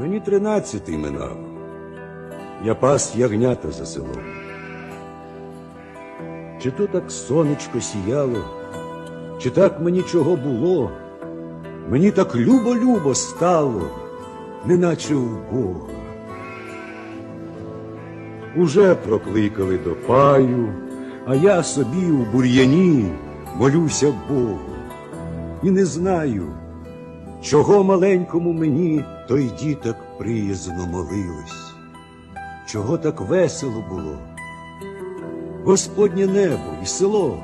Мені тринадцятий минав. Я пас ягнята за селом. Чи то так сонечко сіяло, чи так мені чого було, мені так любо-любо стало, неначе в Бога. Уже прокликали до паю, а я собі у бур'яні молюся Богу. І не знаю, чого маленькому мені той діток приязно молились, чого так весело було. Господнє небо і село,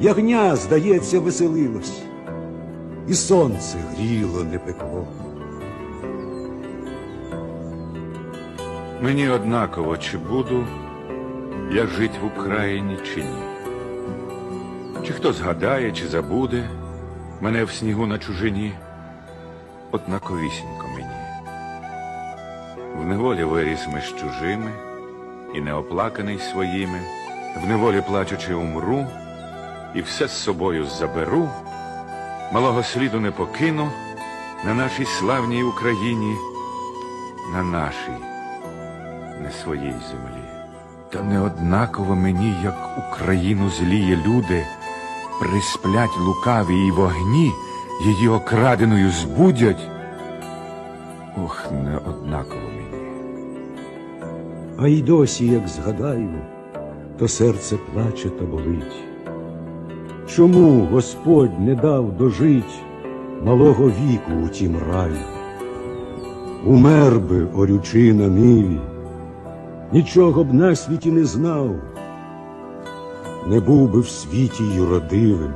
ягня, здається, веселилось, і сонце гріло не пекло. Мені однаково, чи буду я жить в Україні чи ні. Чи хто згадає, чи забуде мене в снігу на чужині, однаковісінько мені. В неволі виріс ми з чужими і неоплаканий своїми, в неволі плачучи умру, і все з собою заберу, малого сліду не покину на нашій славній Україні, на нашій не своїй землі. Та не однаково мені, як Україну зліє люди, присплять лукаві і вогні, її окраденою збудять. Ох, не однаково мені. А й досі, як згадаю, то серце плаче та болить. Чому Господь не дав дожить малого віку у тім раю? Умер би, орючи на ниві, нічого б на світі не знав, не був би в світі юродивим,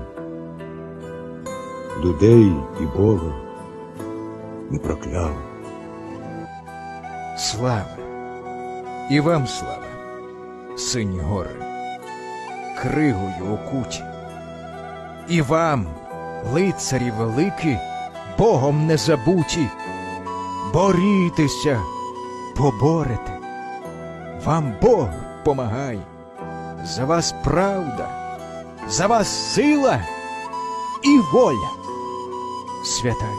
людей і Бога не прокляв. Слава! І вам слава, сині кригою окуті. І вам, лицарі великі, Богом не забуті. Борітеся, поборете. Вам Бог помагає. За вас правда, за вас сила і воля святая.